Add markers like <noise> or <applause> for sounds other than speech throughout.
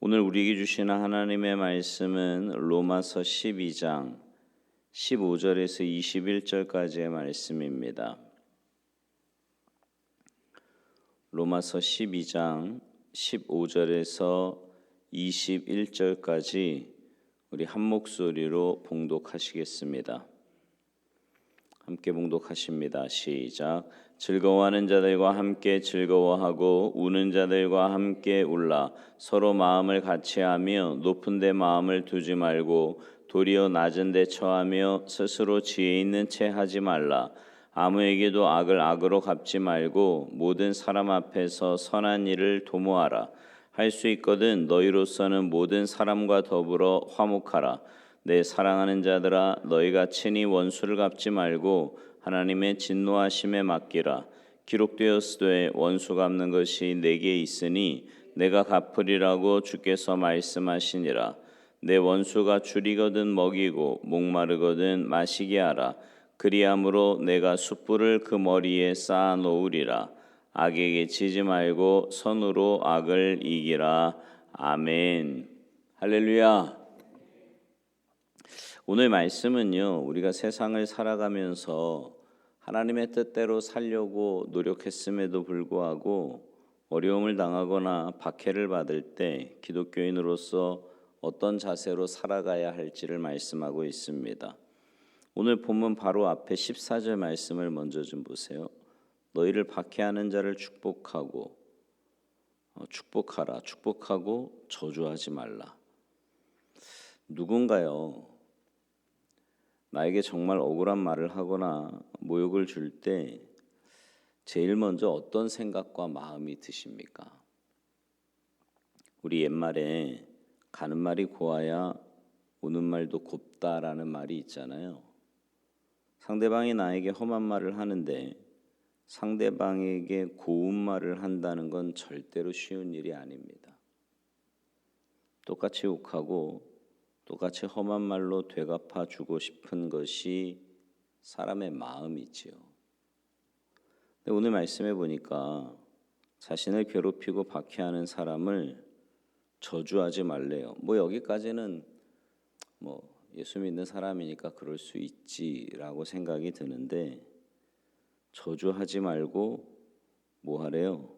오늘 우리에게 주시는 하나님의 말씀은 로마서 12장 15절에서 21절까지의 말씀입니다. 로마서 12장 15절에서 21절까지 우리 한 목소리로 봉독하시겠습니다. 함께 봉독하십니다. 시작. 즐거워하는 자들과 함께 즐거워하고 우는 자들과 함께 울라. 서로 마음을 같이하며 높은 데 마음을 두지 말고 도리어 낮은 데 처하며 스스로 지혜 있는 채 하지 말라. 아무에게도 악을 악으로 갚지 말고 모든 사람 앞에서 선한 일을 도모하라. 할 수 있거든 너희로서는 모든 사람과 더불어 화목하라. 내 사랑하는 자들아 너희가 친히 원수를 갚지 말고 하나님의 진노하심에 맡기라. 기록되었으되 원수 갚는 것이 내게 있으니 내가 갚으리라고 주께서 말씀하시니라. 내 원수가 줄이거든 먹이고 목마르거든 마시게 하라. 그리함으로 내가 숯불을 그 머리에 쌓아 놓으리라. 악에게 지지 말고 선으로 악을 이기라. 아멘. 할렐루야. 오늘 말씀은요, 우리가 세상을 살아가면서 하나님의 뜻대로 살려고 노력했음에도 불구하고 어려움을 당하거나 박해를 받을 때 기독교인으로서 어떤 자세로 살아가야 할지를 말씀하고 있습니다. 오늘 본문 바로 앞에 14절 말씀을 먼저 좀 보세요. 너희를 박해하는 자를 축복하고 어, 축복하라. 축복하고 저주하지 말라. 누군가요? 나에게 정말 억울한 말을 하거나 모욕을 줄 때 제일 먼저 어떤 생각과 마음이 드십니까? 우리 옛말에 가는 말이 고와야 오는 말도 곱다라는 말이 있잖아요. 상대방이 나에게 험한 말을 하는데 상대방에게 고운 말을 한다는 건 절대로 쉬운 일이 아닙니다. 똑같이 욕하고 똑같이 험한 말로 되갚아 주고 싶은 것이 사람의 마음이지요. 근데 오늘 말씀해 보니까 자신을 괴롭히고 박해하는 사람을 저주하지 말래요. 뭐 여기까지는 뭐 예수 믿는 사람이니까 그럴 수 있지라고 생각이 드는데 저주하지 말고 뭐 하래요?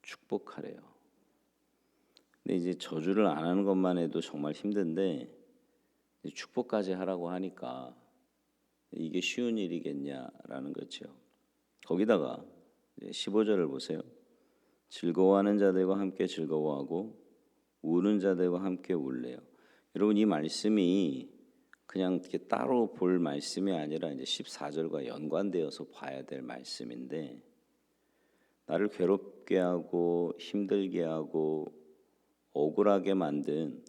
축복하래요. 근데 이제 저주를 안 하는 것만 해도 정말 힘든데 축복까지 하라고 하니까 이게 쉬운 일이겠냐라는 거죠. 거기다가 15절을 보세요. 즐거워하는 자들과 함께 즐거워하고 우는 자들과 함께 울래요. 여러분 이 말씀이 그냥 이렇게 따로 볼 말씀이 아니라 이제 14절과 연관되어서 봐야 될 말씀인데 나를 괴롭게 하고 힘들게 하고 억울하게 만든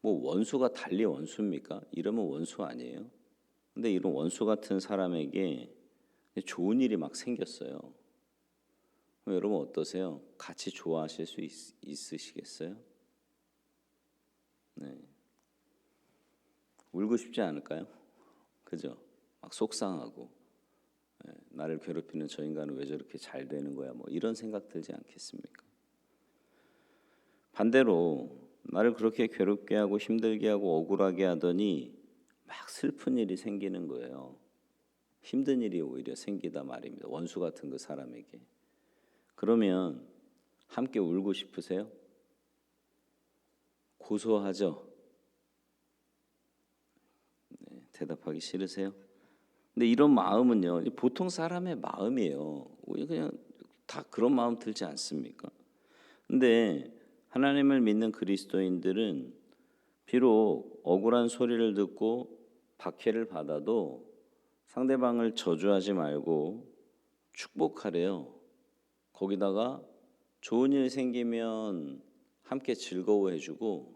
뭐 원수가 달리 원수입니까? 이러면 원수 아니에요? 근데 이런 원수 같은 사람에게 좋은 일이 막 생겼어요. 여러분 어떠세요? 같이 좋아하실 수 있, 있으시겠어요? 네. 울고 싶지 않을까요? 그죠? 막 속상하고 네. 나를 괴롭히는 저 인간은 왜 저렇게 잘 되는 거야? 뭐 이런 생각 들지 않겠습니까? 반대로 나를 그렇게 괴롭게 하고 힘들게 하고 억울하게 하더니 막 슬픈 일이 생기는 거예요. 힘든 일이 오히려 생기다 말입니다. 원수 같은 그 사람에게. 그러면 함께 울고 싶으세요? 고소하죠? 네, 대답하기 싫으세요? 근데 이런 마음은요, 보통 사람의 마음이에요. 그냥 다 그런 마음 들지 않습니까? 근데 하나님을 믿는 그리스도인들은 비록 억울한 소리를 듣고 박해를 받아도 상대방을 저주하지 말고 축복하래요. 거기다가 좋은 일 생기면 함께 즐거워해주고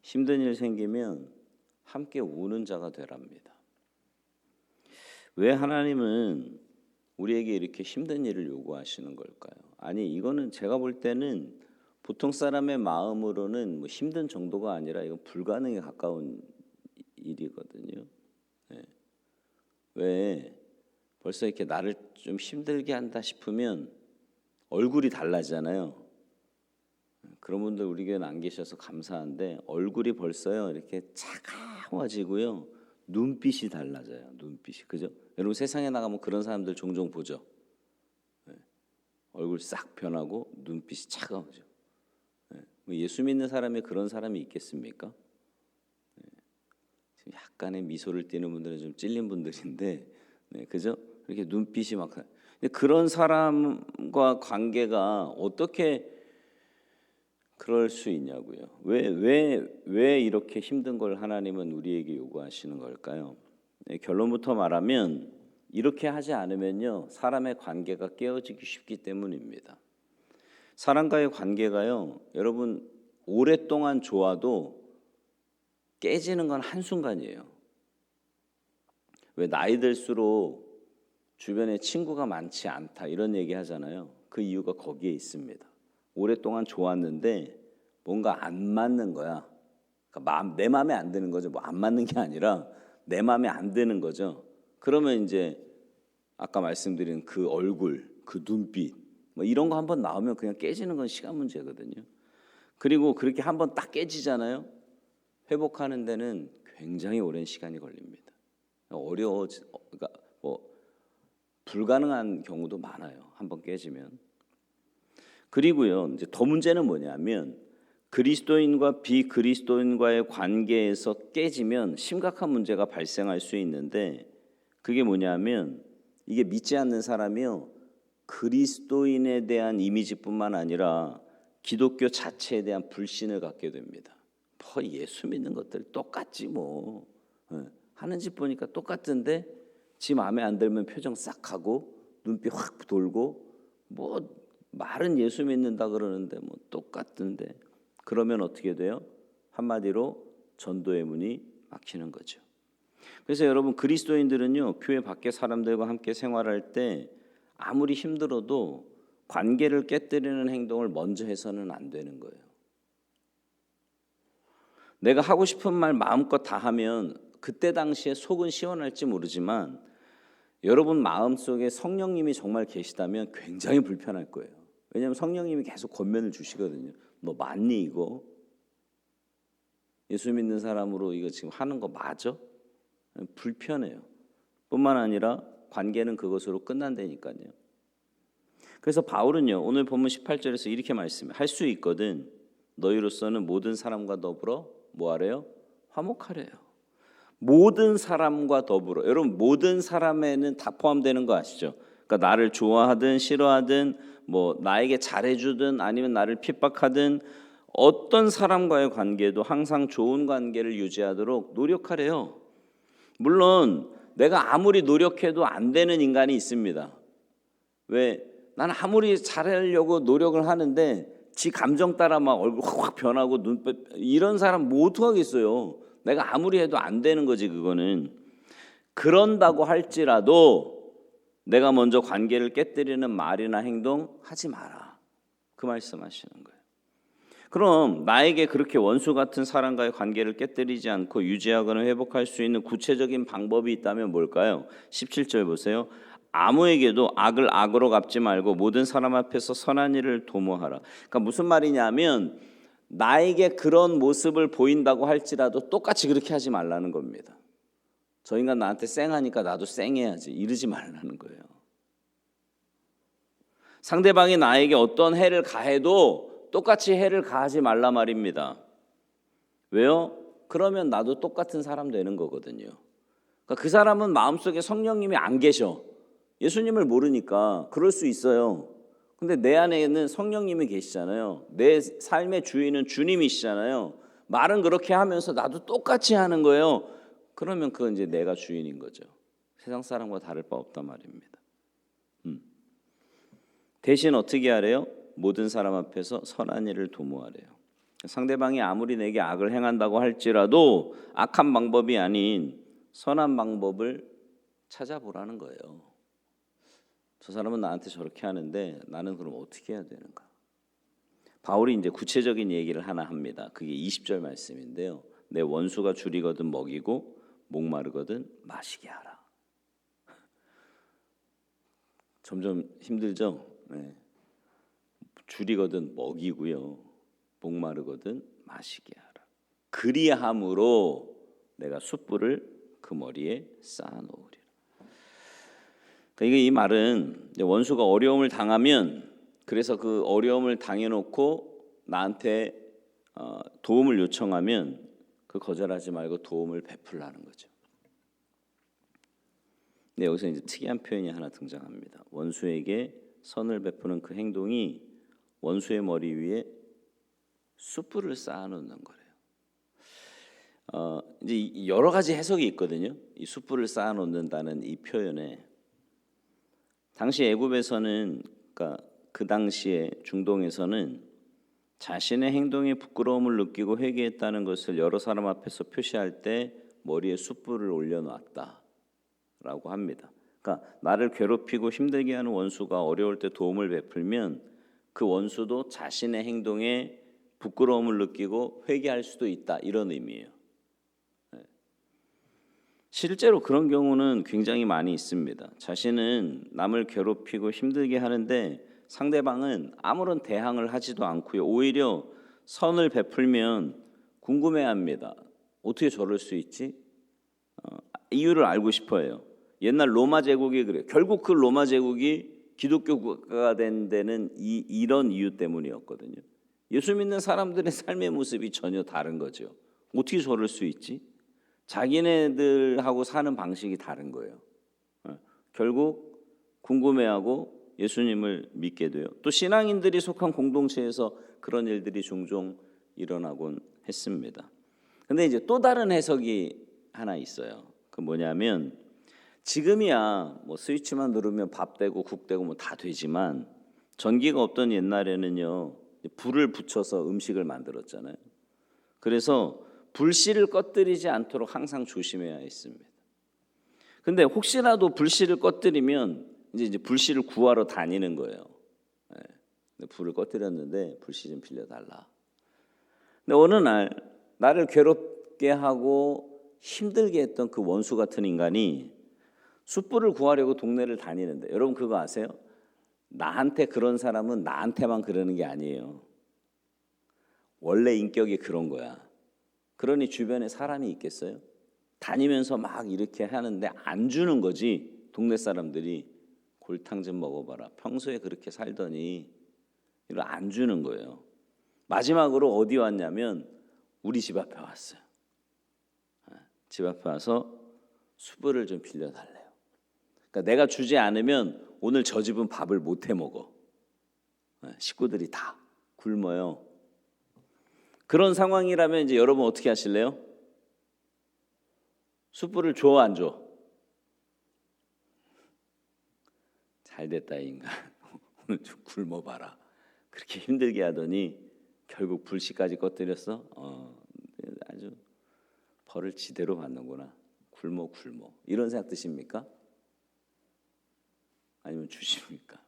힘든 일 생기면 함께 우는 자가 되랍니다. 왜 하나님은 우리에게 이렇게 힘든 일을 요구하시는 걸까요? 아니 이거는 제가 볼 때는 보통 사람의 마음으로는 뭐 힘든 정도가 아니라 이건 불가능에 가까운 일이거든요. 네. 왜 벌써 이렇게 나를 좀 힘들게 한다 싶으면 얼굴이 달라지잖아요. 그런 분들 우리 교회는 안 계셔서 감사한데 얼굴이 벌써요 이렇게 차가워지고요 눈빛이 달라져요 눈빛이 그죠? 여러분 세상에 나가면 그런 사람들 종종 보죠. 예. 얼굴 싹 변하고 눈빛이 차가워져. 예. 뭐 예수 믿는 사람이 그런 사람이 있겠습니까? 예. 지금 약간의 미소를 띠는 분들은 좀 찔린 분들인데, 네, 그죠? 이렇게 눈빛이 막 그런 사람과 관계가 어떻게 그럴 수 있냐고요. 왜 왜 왜 이렇게 힘든 걸 하나님은 우리에게 요구하시는 걸까요? 네, 결론부터 말하면 이렇게 하지 않으면요 사람의 관계가 깨어지기 쉽기 때문입니다. 사람과의 관계가요 여러분 오랫동안 좋아도 깨지는 건 한순간이에요. 왜 나이 들수록 주변에 친구가 많지 않다 이런 얘기 하잖아요. 그 이유가 거기에 있습니다. 오랫동안 좋았는데 뭔가 안 맞는 거야. 그러니까 마음, 내 마음에 안 드는 거죠. 뭐 안 맞는 게 아니라 내 마음에 안 드는 거죠. 그러면 이제 아까 말씀드린 그 얼굴, 그 눈빛 뭐 이런 거 한번 나오면 그냥 깨지는 건 시간 문제거든요. 그리고 그렇게 한번 딱 깨지잖아요. 회복하는 데는 굉장히 오랜 시간이 걸립니다. 어려워, 그러니까 뭐 불가능한 경우도 많아요. 한번 깨지면. 그리고요, 이제 더 문제는 뭐냐면 그리스도인과 비그리스도인과의 관계에서 깨지면 심각한 문제가 발생할 수 있는데 그게 뭐냐면 이게 믿지 않는 사람이요 그리스도인에 대한 이미지뿐만 아니라 기독교 자체에 대한 불신을 갖게 됩니다. 뭐 예수 믿는 것들 똑같지 뭐 예, 하는 짓 보니까 똑같은데 지 마음에 안 들면 표정 싹 하고 눈빛 확 돌고 뭐 말은 예수 믿는다 그러는데 뭐 똑같은데 그러면 어떻게 돼요? 한마디로 전도의 문이 막히는 거죠. 그래서 여러분 그리스도인들은요 교회 밖에 사람들과 함께 생활할 때 아무리 힘들어도 관계를 깨뜨리는 행동을 먼저 해서는 안 되는 거예요. 내가 하고 싶은 말 마음껏 다 하면 그때 당시에 속은 시원할지 모르지만 여러분 마음속에 성령님이 정말 계시다면 굉장히 불편할 거예요. 왜냐하면 성령님이 계속 권면을 주시거든요. 너 맞니 이거? 예수 믿는 사람으로 이거 지금 하는 거 맞아? 불편해요. 뿐만 아니라 관계는 그것으로 끝난다니까요. 그래서 바울은요 오늘 본문 18절에서 이렇게 말씀해 할 수 있거든 너희로서는 모든 사람과 더불어 뭐하래요? 화목하래요. 모든 사람과 더불어 여러분 모든 사람에는 다 포함되는 거 아시죠? 그러니까 나를 좋아하든 싫어하든 뭐 나에게 잘해주든 아니면 나를 핍박하든 어떤 사람과의 관계도 항상 좋은 관계를 유지하도록 노력하래요. 물론 내가 아무리 노력해도 안 되는 인간이 있습니다. 왜? 나는 아무리 잘하려고 노력을 하는데 지 감정 따라 막 얼굴 확 변하고 눈빛 이런 사람 못 하겠어요. 내가 아무리 해도 안 되는 거지 그거는. 그런다고 할지라도 내가 먼저 관계를 깨뜨리는 말이나 행동 하지 마라. 그 말씀하시는 거예요. 그럼 나에게 그렇게 원수 같은 사람과의 관계를 깨뜨리지 않고 유지하거나 회복할 수 있는 구체적인 방법이 있다면 뭘까요? 17절 보세요. 아무에게도 악을 악으로 갚지 말고 모든 사람 앞에서 선한 일을 도모하라. 그러니까 무슨 말이냐면 나에게 그런 모습을 보인다고 할지라도 똑같이 그렇게 하지 말라는 겁니다. 저 인간 나한테 쌩하니까 나도 쌩해야지 이러지 말라는 거예요. 상대방이 나에게 어떤 해를 가해도 똑같이 해를 가하지 말라 말입니다. 왜요? 그러면 나도 똑같은 사람 되는 거거든요. 그러니까 그 사람은 마음속에 성령님이 안 계셔. 예수님을 모르니까 그럴 수 있어요. 근데 내 안에는 성령님이 계시잖아요. 내 삶의 주인은 주님이시잖아요. 말은 그렇게 하면서 나도 똑같이 하는 거예요. 그러면 그건 이제 내가 주인인 거죠. 세상 사람과 다를 바 없단 말입니다. 음. 대신 어떻게 하래요? 모든 사람 앞에서 선한 일을 도모하래요. 상대방이 아무리 내게 악을 행한다고 할지라도 악한 방법이 아닌 선한 방법을 찾아보라는 거예요. 저 사람은 나한테 저렇게 하는데 나는 그럼 어떻게 해야 되는가? 바울이 이제 구체적인 얘기를 하나 합니다. 그게 20절 말씀인데요. 내 원수가 줄이거든 먹이고 목마르거든 마시게 하라. <laughs> 점점 힘들죠. 네. 줄이거든 먹이고요. 목마르거든 마시게 하라. 그리함으로 내가 숯불을 그 머리에 쌓아놓으리라. 그러니까 이 말은 원수가 어려움을 당하면 그래서 그 어려움을 당해놓고 나한테 어, 도움을 요청하면 그 거절하지 말고 도움을 베풀라는 거죠. 네, 여기서 이제 특이한 표현이 하나 등장합니다. 원수에게 선을 베푸는 그 행동이 원수의 머리 위에 숯불을 쌓아놓는 거래요. 어, 이제 여러 가지 해석이 있거든요. 이 숯불을 쌓아놓는다는 이 표현에 당시 애굽에서는 그러니까 그 당시에 중동에서는 자신의 행동에 부끄러움을 느끼고 회개했다는 것을 여러 사람 앞에서 표시할 때 머리에 숯불을 올려놨다라고 합니다. 그러니까 나를 괴롭히고 힘들게 하는 원수가 어려울 때 도움을 베풀면 그 원수도 자신의 행동에 부끄러움을 느끼고 회개할 수도 있다 이런 의미예요. 네. 실제로 그런 경우는 굉장히 많이 있습니다. 자신은 남을 괴롭히고 힘들게 하는데 상대방은 아무런 대항을 하지도 않고요. 오히려 선을 베풀면 궁금해합니다. 어떻게 저럴 수 있지? 어, 이유를 알고 싶어요. 옛날 로마 제국이 그래요. 결국 그 로마 제국이 기독교 국가가 된 데는 이, 이런 이유 때문이었거든요. 예수 믿는 사람들의 삶의 모습이 전혀 다른 거죠. 어떻게 저럴 수 있지? 자기네들하고 사는 방식이 다른 거예요. 어, 결국 궁금해하고 예수님을 믿게 돼요. 또 신앙인들이 속한 공동체에서 그런 일들이 종종 일어나곤 했습니다. 근데 이제 또 다른 해석이 하나 있어요. 그 뭐냐면 지금이야 뭐 스위치만 누르면 밥 되고 국 되고 뭐 다 되지만 전기가 없던 옛날에는요 불을 붙여서 음식을 만들었잖아요. 그래서 불씨를 꺼뜨리지 않도록 항상 조심해야 했습니다. 근데 혹시라도 불씨를 꺼뜨리면 이제 이제 불씨를 구하러 다니는 거예요. 네. 불을 꺼뜨렸는데 불씨 좀 빌려달라. 근데 어느 날 나를 괴롭게 하고 힘들게 했던 그 원수 같은 인간이 숯불을 구하려고 동네를 다니는데 여러분 그거 아세요? 나한테 그런 사람은 나한테만 그러는 게 아니에요. 원래 인격이 그런 거야. 그러니 주변에 사람이 있겠어요? 다니면서 막 이렇게 하는데 안 주는 거지. 동네 사람들이 골탕 좀 먹어봐라. 평소에 그렇게 살더니 이걸 안 주는 거예요. 마지막으로 어디 왔냐면 우리 집 앞에 왔어요. 예, 집 앞에 와서 수불을 좀 빌려달래요. 그러니까 내가 주지 않으면 오늘 저 집은 밥을 못 해 먹어. 예, 식구들이 다 굶어요. 그런 상황이라면 이제 여러분 어떻게 하실래요? 숯불을 줘 안 줘? 잘 됐다 인간 <laughs> 오늘 좀 굶어봐라 그렇게 힘들게 하더니 결국 불씨까지 꺼뜨렸어 어, 아주 벌을 지대로 받는구나 굶어 굶어 이런 생각 드십니까? 아니면 주십니까?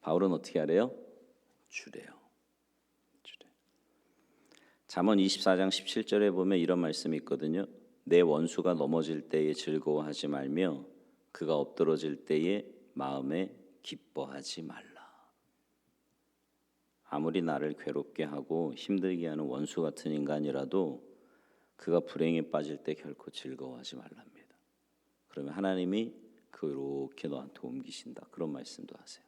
바울은 어떻게 하래요? 주래요. 주래. 잠언 24장 17절에 보면 이런 말씀이 있거든요. 내 원수가 넘어질 때에 즐거워하지 말며 그가 엎드러질 때에 마음에 기뻐하지 말라. 아무리 나를 괴롭게 하고 힘들게 하는 원수 같은 인간이라도 그가 불행에 빠질 때 결코 즐거워하지 말랍니다. 그러면 하나님이 그렇게 너한테 옮기신다. 그런 말씀도 하세요.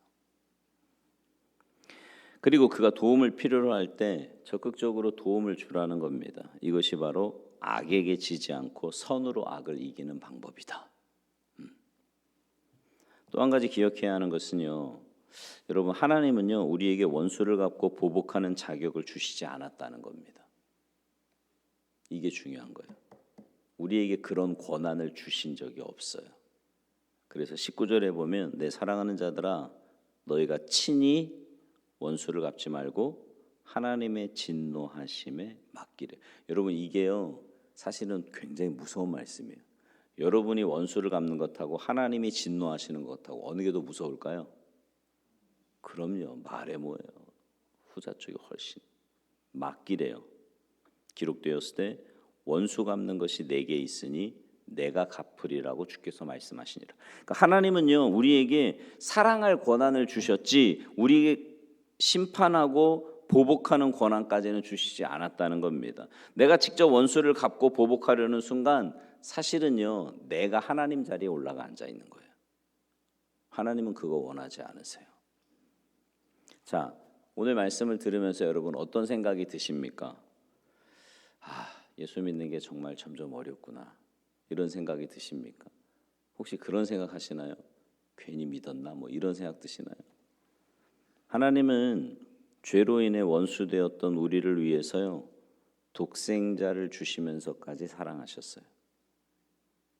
그리고 그가 도움을 필요로 할 때 적극적으로 도움을 주라는 겁니다. 이것이 바로 악에게 지지 않고 선으로 악을 이기는 방법이다. 또한 가지 기억해야 하는 것은요. 여러분 하나님은요 우리에게 원수를 갚고 보복하는 자격을 주시지 않았다는 겁니다. 이게 중요한 거예요. 우리에게 그런 권한을 주신 적이 없어요. 그래서 19절에 보면 내 사랑하는 자들아 너희가 친히 원수를 갚지 말고 하나님의 진노하심에 맡기래. 여러분 이게요 사실은 굉장히 무서운 말씀이에요. 여러분이 원수를 갚는 것하고 하나님이 진노하시는 것하고 어느 게 더 무서울까요? 그럼요. 말해 뭐예요. 후자 쪽이 훨씬 맡기래요. 기록되었을 때 원수 갚는 것이 내게 있으니 내가 갚으리라고 주께서 말씀하시니라. 그러니까 하나님은요 우리에게 사랑할 권한을 주셨지 우리 심판하고 보복하는 권한까지는 주시지 않았다는 겁니다. 내가 직접 원수를 갚고 보복하려는 순간 사실은요 내가 하나님 자리에 올라가 앉아 있는 거예요. 하나님은 그거 원하지 않으세요. 자 오늘 말씀을 들으면서 여러분 어떤 생각이 드십니까? 아 예수 믿는 게 정말 점점 어렵구나 이런 생각이 드십니까? 혹시 그런 생각 하시나요? 괜히 믿었나 뭐 이런 생각 드시나요? 하나님은 죄로 인해 원수되었던 우리를 위해서요 독생자를 주시면서까지 사랑하셨어요.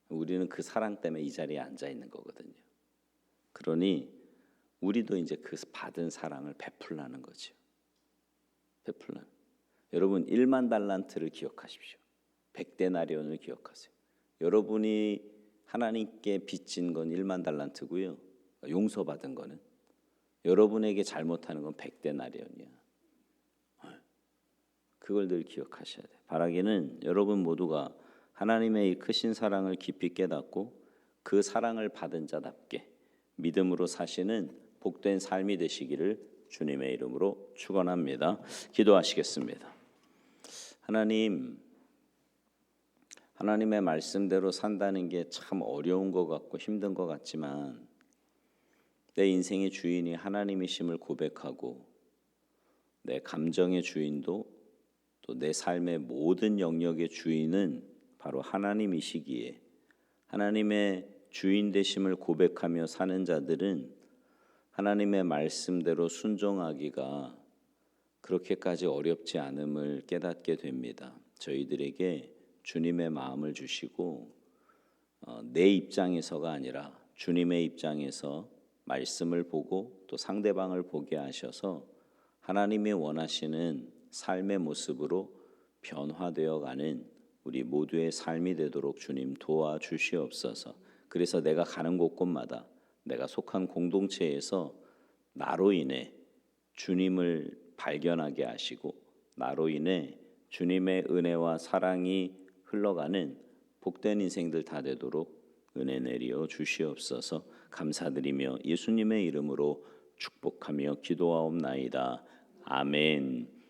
우리는 그 사랑 때문에 이 자리에 앉아 있는 거거든요. 그러니 우리도 이제 그 받은 사랑을 베풀라는 거죠. 베풀라. 여러분 1만 달란트를 기억하십시오. 100데나리온을 기억하세요. 여러분이 하나님께 빚진 건 1만 달란트고요. 용서받은 거는 여러분에게 잘못하는 건 100데나리온이야. 그걸 늘 기억하셔야 돼요. 바라기는 여러분 모두가 하나님의 이 크신 사랑을 깊이 깨닫고 그 사랑을 받은 자답게 믿음으로 사시는 복된 삶이 되시기를 주님의 이름으로 축원합니다. 기도하시겠습니다. 하나님 하나님의 말씀대로 산다는 게 참 어려운 것 같고 힘든 것 같지만 내 인생의 주인이 하나님이심을 고백하고 내 감정의 주인도 또 내 삶의 모든 영역의 주인은 바로 하나님이시기에 하나님의 주인 되심을 고백하며 사는 자들은 하나님의 말씀대로 순종하기가 그렇게까지 어렵지 않음을 깨닫게 됩니다. 저희들에게 주님의 마음을 주시고 어, 내 입장에서가 아니라 주님의 입장에서 말씀을 보고 또 상대방을 보게 하셔서 하나님이 원하시는 삶의 모습으로 변화되어 가는 우리 모두의 삶이 되도록 주님 도와 주시옵소서. 그래서 내가 가는 곳곳마다 내가 속한 공동체에서 나로 인해 주님을 발견하게 하시고 나로 인해 주님의 은혜와 사랑이 흘러가는 복된 인생들 다 되도록 은혜 내리어 주시옵소서 감사드리며 예수님의 이름으로 축복하며 기도하옵나이다. 아멘.